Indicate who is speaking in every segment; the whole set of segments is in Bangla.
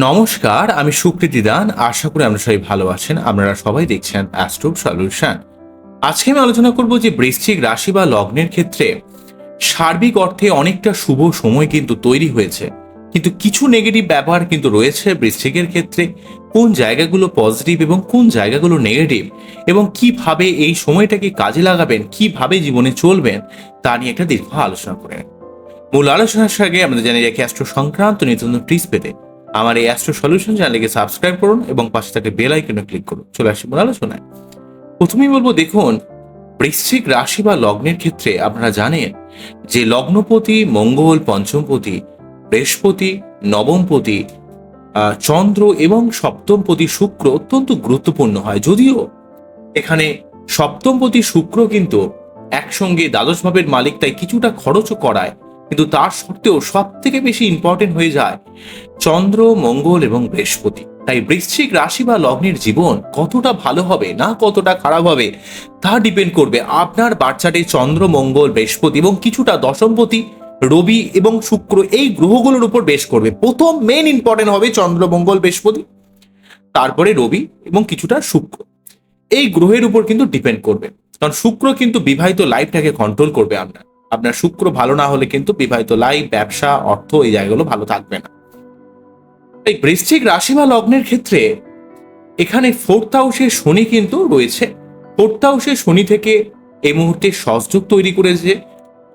Speaker 1: নমস্কার, আমি সুকৃতি দান। আশা করি আপনারা সবাই ভালো আছেন। আপনারা সবাই দেখছেন অ্যাস্ট্রো সলিউশন আজকে আমি আলোচনা করব যে বৃশ্চিক রাশি বা লগ্নের ক্ষেত্রে সার্বিক অর্থে অনেকটা শুভ সময় কিন্তু তৈরি হয়েছে। কিন্তু কিছু নেগেটিভ ব্যাপার কিন্তু রয়েছে বৃশ্চিকের ক্ষেত্রে। কোন জায়গাগুলো পজিটিভ এবং কোন জায়গাগুলো নেগেটিভ এবং কীভাবে এই সময়টাকে কাজে লাগাবেন? কীভাবে জীবনে চলবেন? তা নিয়ে একটা দীর্ঘ আলোচনা করেন মূল আলোচনার আগে আমাদের জানিয়ে রাখি অ্যাস্ট্রো সংক্রান্ত নিত্য নতুন টিপস পেতে। আমার এই অ্যাস্ট্রো সলিউশন চ্যানেলকে সাবস্ক্রাইব করুন এবং পাশে থাকে বেল আইকনে ক্লিক করুন। চলে আসি মূল আলোচনায়। প্রথমেই বলব, দেখুন, বৃশ্চিক রাশি বা লগ্নের ক্ষেত্রে আপনারা জানেন যে লগ্নপতি, মঙ্গল পঞ্চমপতি, বৃহস্পতি, নবমপতি চন্দ্র এবং সপ্তমপতি শুক্র অত্যন্ত গুরুত্বপূর্ণ হয়। যদিও এখানে সপ্তমপতি শুক্র কিন্তু একসঙ্গে দ্বাদশ ভাবের মালিক, তাই কিছুটা খরচও করায়। কিন্তু তার সত্ত্বেও সব থেকে বেশি ইম্পর্টেন্ট হয়ে যায় চন্দ্র, মঙ্গল এবং বৃহস্পতি। তাই বৃশ্চিক রাশি বা লগ্নের জীবন কতটা ভালো হবে না কতটা খারাপ হবে, তা ডিপেন্ড করবে আপনার বাচ্চাটে চন্দ্র, মঙ্গল, বৃহস্পতি এবং কিছুটা দশমপতি, রবি এবং শুক্র এই গ্রহগুলোর উপর বেশ করবে। প্রথম মেন ইম্পর্টেন্ট হবে চন্দ্র, মঙ্গল, বৃহস্পতি, তারপরে রবি এবং কিছুটা শুক্র। এই গ্রহের উপর কিন্তু ডিপেন্ড করবে। কারণ শুক্র কিন্তু বিবাহিত লাইফটাকে কন্ট্রোল করবে আপনার। আপনার শুক্র ভালো না হলে কিন্তু বিবাহিত লাইফ ব্যবসা, অর্থ এই জায়গাগুলো ভালো থাকবে না। এই বৃশ্চিক রাশি বা লগ্নের ক্ষেত্রে এখানে ফোর্থ হাউসে শনি কিন্তু রয়েছে। ফোর্থ হাউসে শনি থেকে এই মুহূর্তে সহযোগ তৈরি করেছে।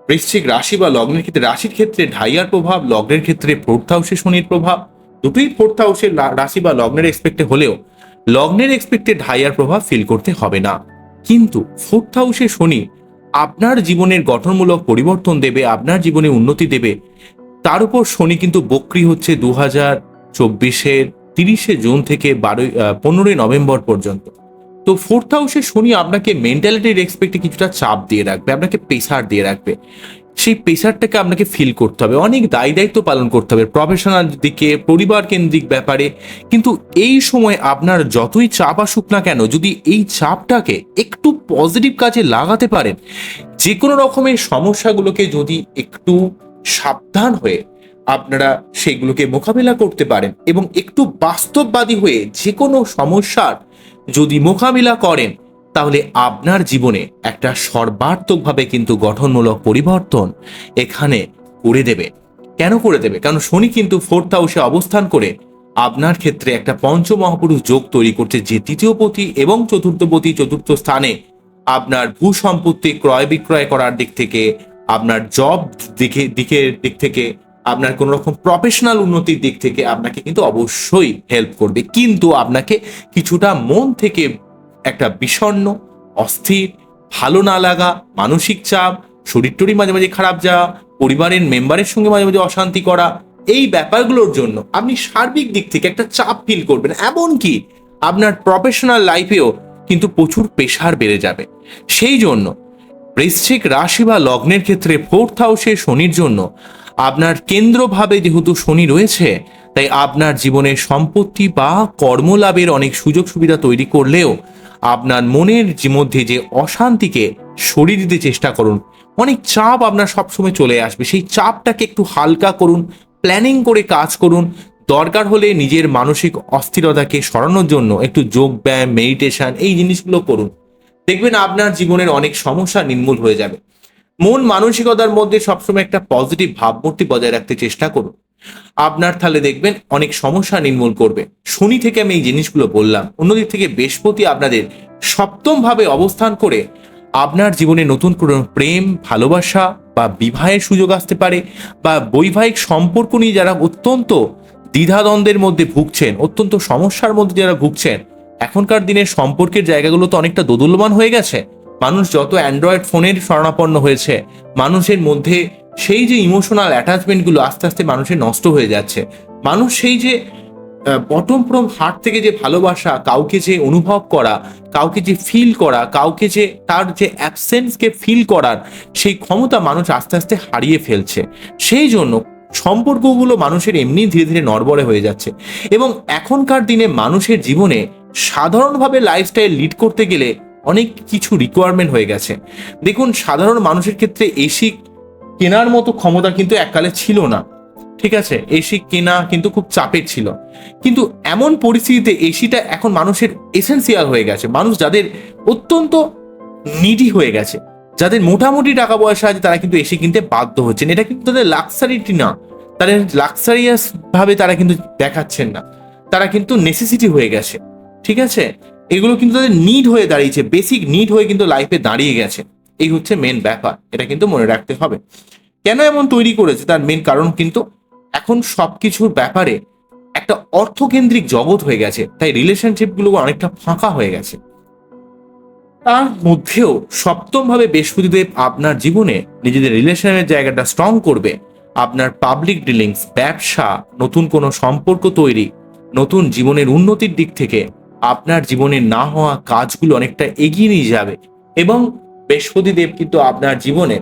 Speaker 1: বৃশ্চিক রাশি বা লগ্নের ক্ষেত্রে, রাশির ক্ষেত্রে ঢাইয়ার প্রভাব, লগ্নের ক্ষেত্রে ফোর্থ হাউসে শনির প্রভাব। দুটোই ফোর্থ হাউসের রাশি বা লগ্নের এক্সপেক্টে হলেও লগ্নের এক্সপেক্টে ঢাইয়ার প্রভাব ফিল করতে হবে না। কিন্তু ফোর্থ হাউসে শনি আপনার জীবনের গঠনমূলক পরিবর্তন দেবে, আপনার জীবনে উন্নতি দেবে। তার উপর শনি কিন্তু বক্রি হচ্ছে দু হাজার চব্বিশের তিরিশে জুন থেকে বারোই পনেরোই নভেম্বর পর্যন্ত। তো ফোর্থ হাউসে শনি আপনাকে মেন্টালিটির রেসপেক্টে কিছুটা চাপ দিয়ে রাখবে, আপনাকে প্রেসার দিয়ে রাখবে। সেই প্রেসারটাকে আপনাকে ফিল করতে হবে। অনেক দায়ী দায়িত্ব পালন করতে হবে প্রফেশনাল দিকে, পরিবার কেন্দ্রিক ব্যাপারে। কিন্তু এই সময় আপনার যতই চাপ আসুক না কেন, যদি এই চাপটাকে একটু পজিটিভ কাজে লাগাতে পারেন যে কোনো রকমের সমস্যাগুলোকে যদি একটু সাবধান হয়ে আপনারা সেগুলোকে মোকাবিলা করতে পারেন এবং একটু বাস্তববাদী হয়ে যে কোনো সমস্যার যদি মোকাবিলা করেন তাহলে আপনার জীবনে একটা সর্বাত্মকভাবে কিন্তু গঠনমূলক পরিবর্তন এখানে করে দেবে। কেন করে দেবে? কারণ শনি কিন্তু ফোর্থ হাউসে অবস্থান করে আপনার ক্ষেত্রে একটা পঞ্চমহাপুরুষ যোগ তৈরি করছে যে তৃতীয় তৃতীয়পতি এবং চতুর্থপতি চতুর্থ স্থানে আপনার ভূ সম্পত্তি ক্রয় বিক্রয় করার দিক থেকে, আপনার জব দিকে দিকের দিক থেকে, আপনার কোনো রকম প্রফেশনাল উন্নতির দিক থেকে আপনাকে কিন্তু অবশ্যই হেল্প করবে। কিন্তু আপনাকে কিছুটা মন থেকে একটা বিষণ্ণ, অস্থির, ভালো না লাগা, মানসিক চাপ, শরীর টরি মাঝে মাঝে খারাপ যাওয়া, পরিবারের মেম্বারের সঙ্গে মাঝে মাঝে অশান্তি করা, এই ব্যাপারগুলোর জন্য আপনি সার্বিক দিক থেকে একটা চাপ ফিল করবেন। এমনকি আপনার প্রফেশনাল লাইফেও কিন্তু প্রচুর প্রেশার বেড়ে যাবে। সেই জন্য বৃশ্চিক রাশি বা লগ্নের ক্ষেত্রে ফোর্থ হাউসে শনির জন্য আপনার কেন্দ্রভাবে যেহেতু শনি রয়েছে তাই আপনার জীবনের সম্পত্তি বা কর্মলাভের অনেক সুযোগ সুবিধা তৈরি করলেও আপনার মনের মধ্যে যে অশান্তিকে সরিয়ে দিতে চেষ্টা করুন। অনেক চাপ আপনার সবসময় চলে আসবে। সেই চাপটাকে একটু হালকা করুন প্ল্যানিং করে কাজ করুন। দরকার হলে নিজের মানসিক অস্থিরতাকে সরানোর জন্য একটু যোগ ব্যায়াম মেডিটেশন এই জিনিসগুলো করুন। দেখবেন আপনার জীবনের অনেক সমস্যা নির্মূল হয়ে যাবে। মন মানসিকতার মধ্যে সবসময় একটা পজিটিভ ভাবমূর্তি বজায় রাখতে চেষ্টা করুন। আপনার তাহলে দেখবেন অনেক সমস্যা নির্মূল করবে। শনি থেকে আমি এই জিনিসগুলো বললাম। অন্যদিক থেকে বৃহস্পতি আপনাদের সপ্তম ভাবে অবস্থান করে আপনার জীবনে নতুন কোনো প্রেম, ভালোবাসা বা বিবাহের সুযোগ আসতে পারে বা বৈবাহিক সম্পর্ক নিয়ে যারা অত্যন্ত দ্বিধাদ্বন্দ্বের মধ্যে ভুগছেন, অত্যন্ত সমস্যার মধ্যে যারা ভুগছেন, এখনকার দিনের সম্পর্কের জায়গাগুলো তো অনেকটা দোদুল্যমান হয়ে গেছে। মানুষ যত অ্যান্ড্রয়েড ফোনের শরণাপন্ন হয়েছে, মানুষের মধ্যে সেই যে ইমোশনাল অ্যাটাচমেন্টগুলো আস্তে আস্তে মানুষের নষ্ট হয়ে যাচ্ছে। মানুষ সেই যে বটম ফ্রম হার্ট থেকে যে ভালোবাসা, কাউকে যে অনুভব করা, কাউকে যে ফিল করা, কাউকে যে তার যে অ্যাবসেন্সকে ফিল করার, সেই ক্ষমতা মানুষ আস্তে আস্তে হারিয়ে ফেলছে। সেই জন্য সম্পর্কগুলো মানুষের এমনি ধীরে ধীরে নড়বড়ে হয়ে যাচ্ছে। এবং এখনকার দিনে মানুষের জীবনে সাধারণভাবে লাইফস্টাইল লিড করতে গেলে অনেক কিছু রিকোয়ারমেন্ট হয়ে গেছে। দেখুন, সাধারণ মানুষের ক্ষেত্রে এসি কেনার মতো ক্ষমতা কিন্তু এককালে ছিল না। ঠিক আছে, এসি কেনা কিন্তু খুব চাপের ছিল। কিন্তু এমন পরিস্থিতিতে এসিটা এখন মানুষের এসেন্সিয়াল হয়ে গেছে। মানুষ যাদের অত্যন্ত নিডি হয়ে গেছে, যাদের মোটামুটি টাকা পয়সা আছে, তারা কিন্তু এসি কিনতে বাধ্য হচ্ছেন। এটা কিন্তু তাদের লাক্সারিটি না। তাদের লাক্সারিয়াস ভাবে তারা কিন্তু দেখাচ্ছেন না। তারা কিন্তু নেসেসিটি হয়ে গেছে। ঠিক আছে? এগুলো কিন্তু তাদের নিড হয়ে দাঁড়িয়েছে। বেসিক নিড হয়ে কিন্তু লাইফে দাঁড়িয়ে গেছে। এই হচ্ছে মেন ব্যাপার, এটা কিন্তু মনে রাখতে হবে। কেন এমন তৈরি করেছে? তার মেন কারণ কিন্তু এখন সবকিছুর ব্যাপারে একটা অর্থকেন্দ্রিক জগৎ হয়ে গেছে, তাই রিলেশনশিপগুলো অনেকটা ফাঁকা হয়ে গেছে। তার মধ্যেও সপ্তম ভাবে বৃহস্পতিদেব আপনার জীবনে নিজেদের রিলেশনের জায়গাটা স্ট্রং করবে। আপনার পাবলিক ডিলিংস ব্যবসা, নতুন কোনো সম্পর্ক তৈরি, নতুন জীবনের উন্নতির দিক থেকে আপনার জীবনে না হওয়া কাজগুলো অনেকটা এগিয়ে নিয়ে যাবে। এবং বৃহস্পতিদেব কিন্তু আপনার জীবনে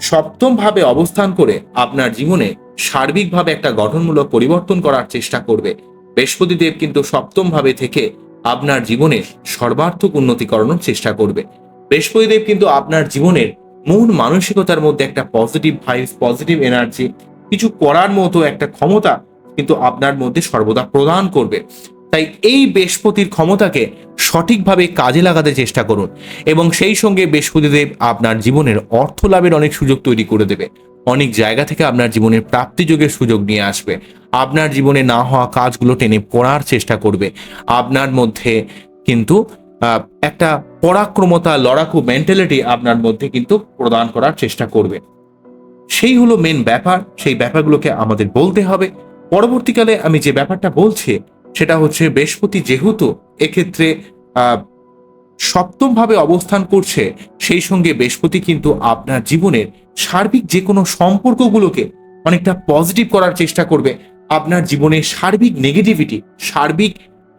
Speaker 1: সপ্তম ভাবে অবস্থান করে আপনার জীবনে সার্বিকভাবে একটা গঠনমূলক পরিবর্তন করার চেষ্টা করবে। বৃহস্পতিদেব কিন্তু সপ্তম ভাবে থেকে আপনার জীবনে সর্বার্থক উন্নতি করানোর চেষ্টা করবে। বৃহস্পতিদেব কিন্তু আপনার জীবনের মন মানসিকতার মধ্যে একটা পজিটিভ ভাইবস পজিটিভ এনার্জি কিছু করার মতো একটা ক্ষমতা কিন্তু আপনার মধ্যে সর্বদা প্রদান করবে। তাই এই বৃহস্পতির ক্ষমতাকে সঠিকভাবে কাজে লাগাতে চেষ্টা করুন এবং সেই সঙ্গে বৃহস্পতিদেব আপনার জীবনের অর্থ লাভের অনেক সুযোগ তৈরি করে দেবে। অনেক জায়গা থেকে আপনার জীবনের প্রাপ্তিযোগের সুযোগ নিয়ে আসবে। আপনার জীবনে না হওয়া কাজগুলো টেনে পড়ার চেষ্টা করবে। আপনার মধ্যে কিন্তু একটা পরাক্রমতা, লড়াকু মেন্টালিটি আপনার মধ্যে কিন্তু প্রদান করার চেষ্টা করবে। সেই হলো মেন ব্যাপার। সেই ব্যাপারগুলোকে আমাদের বলতে হবে। পরবর্তীকালে আমি যে ব্যাপারটা বলছি সেটা হচ্ছে বৃহস্পতি যেহেতু এক্ষেত্রে আহ, সপ্তম ভাবে অবস্থান করছে সেই সঙ্গে বৃহস্পতি কিন্তু আপনার জীবনের সার্বিক যে কোনো সম্পর্কগুলোকে অনেকটা পজিটিভ করার চেষ্টা করবে। আপনার জীবনের সার্বিক নেগেটিভিটি সার্বিক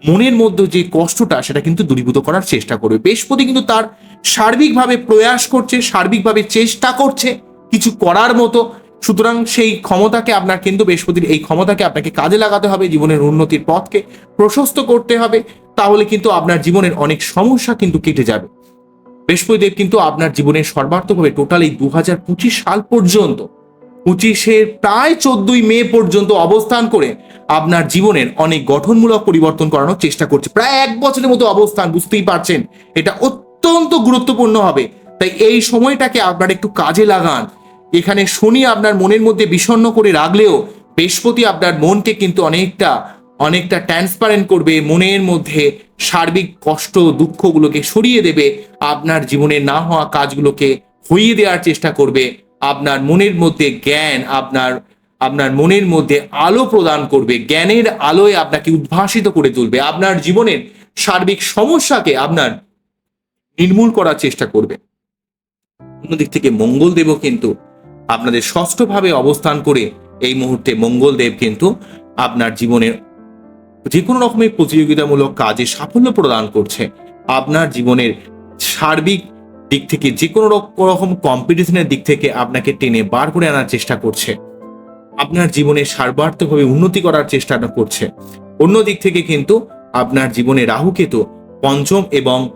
Speaker 1: মনের মধ্যে যে কষ্টটা সেটা কিন্তু দূরীভূত করার চেষ্টা করবে। বৃহস্পতি কিন্তু তার সার্বিকভাবে প্রয়াস করছে সার্বিকভাবে চেষ্টা করছে কিছু করার মতো সুতরাং সেই ক্ষমতাকে আপনার কিন্তু বৃহস্পতির এই ক্ষমতাকে আপনাকে কাজে লাগাতে হবে, জীবনের উন্নতির পথকে প্রশস্ত করতে হবে, তাহলে কিন্তু আপনার জীবনের অনেক সমস্যা কিন্তু কেটে যাবে। বৃহস্পতিদেব কিন্তু আপনার জীবনের সর্বার্থকভাবে টোটাল এই দু হাজার পঁচিশ সাল পর্যন্ত, পঁচিশের প্রায় চোদ্দই মে পর্যন্ত অবস্থান করে আপনার জীবনের অনেক গঠনমূলক পরিবর্তন করানোর চেষ্টা করছে। প্রায় এক বছরের মতো অবস্থান, বুঝতেই পারছেন, এটা অত্যন্ত গুরুত্বপূর্ণ হবে। তাই এই সময়টাকে আপনার একটু কাজে লাগান এখানে শনি আপনার মনের মধ্যে বিষণ্ণ করে রাখলেও বৃহস্পতি আপনার মনকে কিন্তু অনেকটা অনেকটা ট্রান্সপারেন্ট করবে, মনের মধ্যে সার্বিক কষ্ট, দুঃখগুলোকে সরিয়ে দেবে, আপনার জীবনে না হওয়া কাজগুলোকে হইয়ে দেওয়ার চেষ্টা করবে, আপনার মনের মধ্যে জ্ঞান, আপনার আপনার মনের মধ্যে আলো প্রদান করবে, জ্ঞানের আলোয় আপনাকে উদ্ভাসিত করে তুলবে, আপনার জীবনের সার্বিক সমস্যাকে আপনার নির্মূল করার চেষ্টা করবে। অন্যদিক থেকে মঙ্গল মঙ্গলদেবও কিন্তু আপনাদের ষষ্ঠভাবে অবস্থান করে এই মুহূর্তে মঙ্গলদেব কিন্তু আপনার জীবনের যে কোনো রকমের প্রতিযোগিতামূলক কাজে সাফল্য প্রদান করছে। আপনার জীবনের সার্বিক দিক থেকে যে কোনো রকম কম্পিটিশনের দিক থেকে আপনাকে টেনে বার করে আনার চেষ্টা করছে। আপনার জীবনে সার্বার্থকভাবে উন্নতি করার চেষ্টা করছে। অন্য দিক থেকে কিন্তু আপনার জীবনে রাহুকেতু পঞ্চম এবং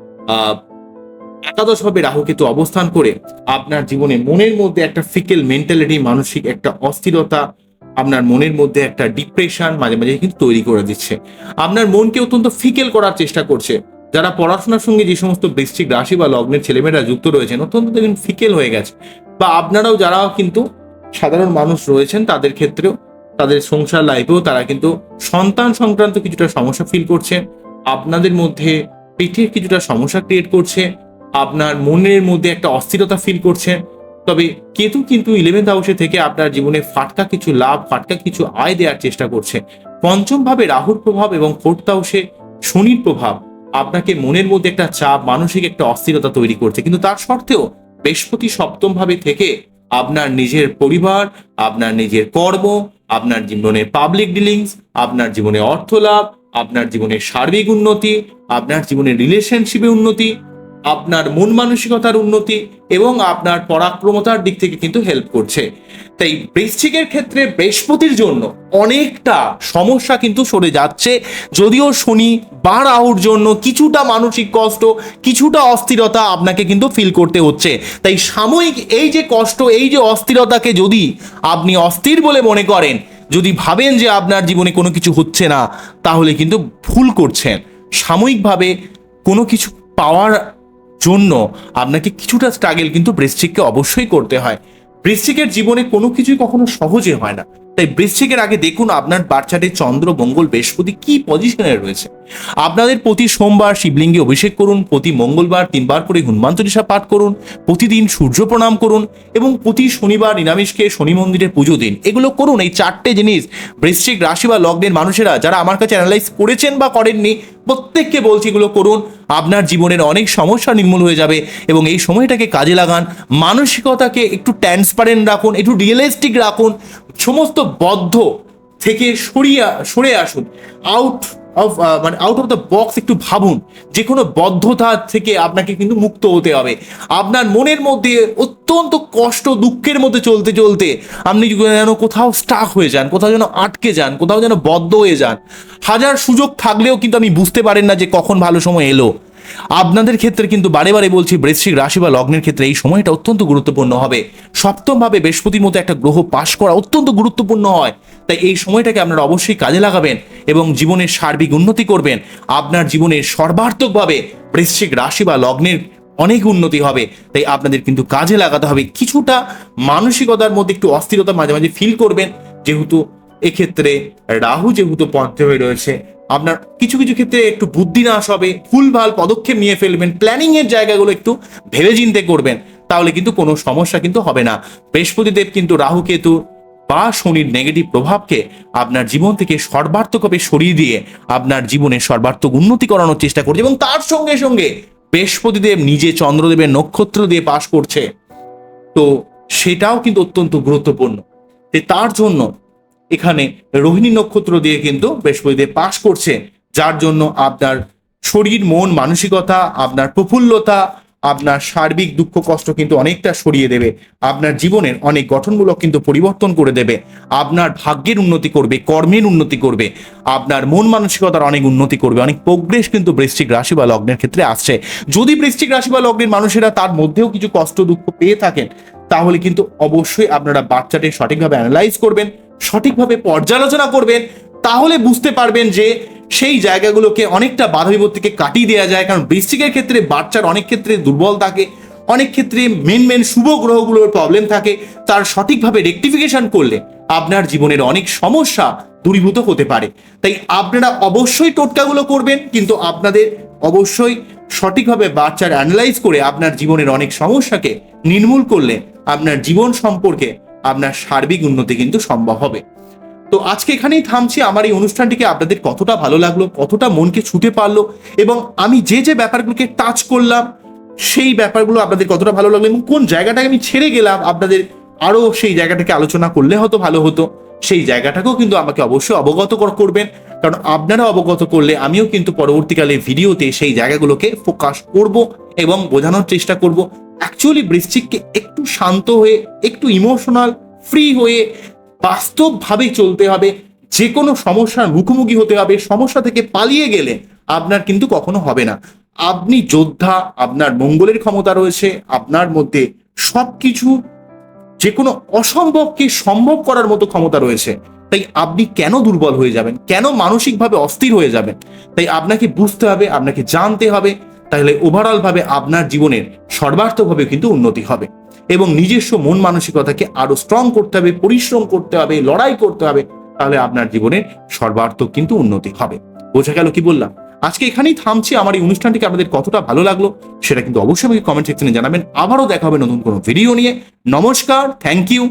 Speaker 1: আহ, একাদশভাবে রাহুকেতু অবস্থান করে আপনার জীবনে মনের মধ্যে একটা ফিকেল মেন্টালিটি মানসিক একটা অস্থিরতা আপনার মনের মধ্যে একটা ডিপ্রেশন মাঝে মাঝে কিন্তু তৈরি করে দিচ্ছে। আপনার মনকে অত্যন্ত ফিকেল করার চেষ্টা করছে। যারা পড়াশোনার সঙ্গে যে সমস্ত বৃশ্চিক রাশি বা লগ্নের ছেলেমেয়েরা যুক্ত রয়েছেন অত্যন্ত দেখুন ফিকেল হয়ে গেছে। বা আপনারাও যারা কিন্তু সাধারণ মানুষ রয়েছেন তাদের ক্ষেত্রেও তাদের সংসার লাইফেও তারা কিন্তু সন্তান সংক্রান্ত কিছুটা সমস্যা ফিল করছেন আপনাদের মধ্যে পেটের কিছুটা সমস্যা ক্রিয়েট করছে। আপনার মনের মধ্যে একটা অস্থিরতা ফিল করছেন তবে কেতু কিন্তু ইলেভেন্থ হাউসে থেকে আপনার জীবনে ফাটকা কিছু লাভ, ফাটকা কিছু আয় দেওয়ার চেষ্টা করছে। পঞ্চম ভাবে রাহুর প্রভাব এবং ফোর্থ হাউসে শনির প্রভাব আপনাকে মনের মধ্যে একটা চাপ, মানসিক একটা অস্থিরতা তৈরি করছে। কিন্তু তার সত্ত্বেও বৃহস্পতি সপ্তম ভাবে থেকে আপনার নিজের পরিবার, আপনার নিজের কর্ম, আপনার জীবনে পাবলিক ডিলিংস আপনার জীবনে অর্থ লাভ আপনার জীবনে সার্বিক উন্নতি, আপনার জীবনে রিলেশনশিপে উন্নতি আপনার মন মানসিকতার উন্নতি এবং আপনার পরাক্রমতার দিক থেকে কিন্তু হেল্প করছে। তাই বৃশ্চিকের ক্ষেত্রে বৃহস্পতির জন্য অনেকটা সমস্যা কিন্তু সরে যাচ্ছে। যদিও শনি বার রাহুর জন্য কিছুটা মানসিক কষ্ট, কিছুটা অস্থিরতা আপনাকে কিন্তু ফিল করতে হচ্ছে। তাই সাময়িক এই যে কষ্ট, এই যে অস্থিরতাকে যদি আপনি অস্থির বলে মনে করেন, যদি ভাবেন যে আপনার জীবনে কোনো কিছু হচ্ছে না, তাহলে কিন্তু ভুল করছেন। সাময়িকভাবে কোনো কিছু পাওয়ার জন্য আপনাকে কিছুটা স্ট্রাগেল কিন্তু বৃশ্চিককে অবশ্যই করতে হয়। বৃশ্চিকের জীবনে কোনো কিছুই কখনো সহজে হয় না। তাই বৃশ্চিকের আগে দেখুন আপনার বাচ্চাটে চন্দ্র, মঙ্গল, বৃহস্পতি কি পজিশনে রয়েছে। আপনাদের প্রতি সোমবার শিবলিঙ্গে অভিষেক করুন, প্রতি মঙ্গলবার তিনবার করে হনুমান চল্লিশা পাঠ করুন, প্রতিদিন সূর্য প্রণাম করুন এবং প্রতি শনিবার নিরামিষকে শনি মন্দিরে পুজো দিন। এগুলো করুন, এই চারটে জিনিস বৃশ্চিক রাশি বা লগ্নের মানুষেরা যারা আমার কাছে অ্যানালাইজ করেছেন বা করেননি, প্রত্যেককে বলছি এগুলো করুন। আপনার জীবনের অনেক সমস্যা নির্মূল হয়ে যাবে এবং এই সময়টাকে কাজে লাগান, মানসিকতাকে একটু ট্রান্সপারেন্ট রাখুন, একটু রিয়েলিস্টিক রাখুন। সমস্ত বদ্ধ থেকে সরিয়ে, সরে আসুন। আউট অফ মানে আউট অফ দ্য বক্স একটু ভাবুন। যে কোনো বদ্ধতা থেকে আপনাকে কিন্তু মুক্ত হতে হবে। আপনার মনের মধ্যে অত্যন্ত কষ্ট, দুঃখের মধ্যে চলতে চলতে আপনি যেন কোথাও স্টাক হয়ে যান, কোথাও যেন আটকে যান, কোথাও যেন বদ্ধ হয়ে যান। হাজার সুযোগ থাকলেও কিন্তু আপনি বুঝতে পারেন না যে কখন ভালো সময় এলো। আপনাদের ক্ষেত্রে কিন্তু বারে বারে বলছি বৃশ্চিক রাশি বা লগ্নের ক্ষেত্রে এই সময়টা অত্যন্ত গুরুত্বপূর্ণ হবে। সপ্তমভাবে বৃহস্পতির মতো একটা গ্রহ পাশ করা অত্যন্ত গুরুত্বপূর্ণ হয়। তাই এই সময়টাকে আপনারা অবশ্যই কাজে লাগাবেন এবং জীবনের সার্বিক উন্নতি করবেন। আপনার জীবনের সর্বার্থকভাবে বৃশ্চিক রাশি বা লগ্নের অনেক উন্নতি হবে। তাই আপনাদের কিন্তু কাজে লাগাতে হবে। কিছুটা মানসিকতার মধ্যে একটু অস্থিরতা মাঝে মাঝে ফিল করবেন। যেহেতু এক্ষেত্রে রাহু যেহেতু হয়ে রয়েছে, আপনার কিছু কিছু ক্ষেত্রে একটু বুদ্ধি নাশ হবে ভুলভাল পদক্ষেপ নিয়ে ফেলবেন প্ল্যানিং এর জায়গাগুলো একটু ভেবে চিন্তে করবেন, তাহলে কিন্তু কোনো সমস্যা কিন্তু হবে না। বৃহস্পতিদেব কিন্তু রাহু কেতু বা শনির নেগেটিভ প্রভাবকে আপনার জীবন থেকে সর্বার্থকভাবে সরিয়ে দিয়ে আপনার জীবনে সর্বার্থক উন্নতি করানোর চেষ্টা করছে এবং তার সঙ্গে সঙ্গে বৃহস্পতিদেব নিজে চন্দ্রদেবের নক্ষত্র দিয়ে পাশ করছে। তো সেটাও কিন্তু অত্যন্ত গুরুত্বপূর্ণ। তার জন্য এখানে রোহিণী নক্ষত্র দিয়ে কিন্তু বৃহস্পতিদেব পাশ করছে, যার জন্য আপনার শরীর, মন, মানসিকতা, আপনার প্রফুল্লতা, আপনার সার্বিক দুঃখ, কষ্ট কিন্তু অনেকটা সরিয়ে দেবে। আপনার জীবনের অনেক গঠনমূলক কিন্তু পরিবর্তন করে দেবে। আপনার ভাগ্যের উন্নতি করবে, কর্মের উন্নতি করবে, আপনার মন মানসিকতার অনেক উন্নতি করবে, অনেক প্রোগ্রেস কিন্তু বৃষ্টিক রাশি বা লগ্নের ক্ষেত্রে আসছে। যদি বৃষ্টিক রাশি বা লগ্নের মানুষেরা তার মধ্যেও কিছু কষ্ট, দুঃখ পেয়ে থাকেন, তাহলে কিন্তু অবশ্যই আপনারা বাচ্চাটি সঠিকভাবে অ্যানালাইজ করবেন। সঠিকভাবে পর্যালোচনা করবেন, তাহলে বুঝতে পারবেন যে সেই জায়গাগুলোকে অনেকটা বাধা বিপত্তিকে কাটিয়ে দেওয়া যায়। কারণ বৃশ্চিকের ক্ষেত্রে বাচ্চার অনেক ক্ষেত্রে দুর্বল থাকে, অনেক ক্ষেত্রে মেন মেন শুভ গ্রহগুলোর প্রবলেম থাকে। তার সঠিকভাবে রেকটিফিকেশন করলে আপনার জীবনের অনেক সমস্যা দূরীভূত হতে পারে। তাই আপনারা অবশ্যই টোটকাগুলো করবেন, কিন্তু আপনাদের অবশ্যই সঠিকভাবে বাচ্চার অ্যানালাইজ করে আপনার জীবনের অনেক সমস্যাকে নির্মূল করলে আপনার জীবন সম্পর্কে আপনার সার্বিক উন্নতি কিন্তু সম্ভব হবে। তো আজকে এখানেই থামছি। আমার এই অনুষ্ঠানটিকে আপনাদের কতটা ভালো লাগল, কতটা মনকে ছুটে পারল এবং আমি যে যে ব্যাপারগুলোকে টাচ করলাম, সেই ব্যাপারগুলো আপনাদের কতটা ভালো লাগল এবং কোন জায়গাটাকে আমি ছেড়ে গেলাম, আপনাদের আরও সেই জায়গাটাকে আলোচনা করলে হয়তো ভালো হতো, সেই জায়গাটাকেও কিন্তু আমাকে অবশ্যই অবগত করবেন। কারণ আপনারা অবগত করলে আমিও কিন্তু পরবর্তীকালে ভিডিওতে সেই জায়গাগুলোকে ফোকাস করব এবং বোঝানোর চেষ্টা করব। অ্যাকচুয়ালি বৃশ্চিককে একটু শান্ত হয়ে, একটু ইমোশনাল ফ্রি হয়ে বাস্তবভাবে চলতে হবে। যে কোনো সমস্যার মুখোমুখি হতে হবে। সমস্যা থেকে পালিয়ে গেলে আপনার কিন্তু কখনো হবে না। আপনি যোদ্ধা, আপনার মঙ্গলের ক্ষমতা রয়েছে, আপনার মধ্যে সবকিছু যে কোনো অসম্ভবকে সম্ভব করার মতো ক্ষমতা রয়েছে। তাই আপনি কেন দুর্বল হয়ে যাবেন? কেন মানসিকভাবে অস্থির হয়ে যাবেন? তাই আপনাকে বুঝতে হবে, আপনাকে জানতে হবে। তাহলে ওভারঅল ভাবে আপনার জীবনের সর্বার্থভাবে কিন্তু উন্নতি হবে এবং নিজস্ব মন মানসিকতাকে আরও স্ট্রং করতে হবে, পরিশ্রম করতে হবে, লড়াই করতে হবে, তাহলে আপনার জীবনের সর্বার্থক কিন্তু উন্নতি হবে। বোঝা গেল কি বললাম? আজকে এখানেই থামছি। আমার এই অনুষ্ঠানটিকে আপনাদের কতটা ভালো লাগল সেটা কিন্তু অবশ্যই আমাকে কমেন্ট সেকশনে জানাবেন। আবারও দেখা হবে নতুন কোনো ভিডিও নিয়ে। নমস্কার থ্যাংক ইউ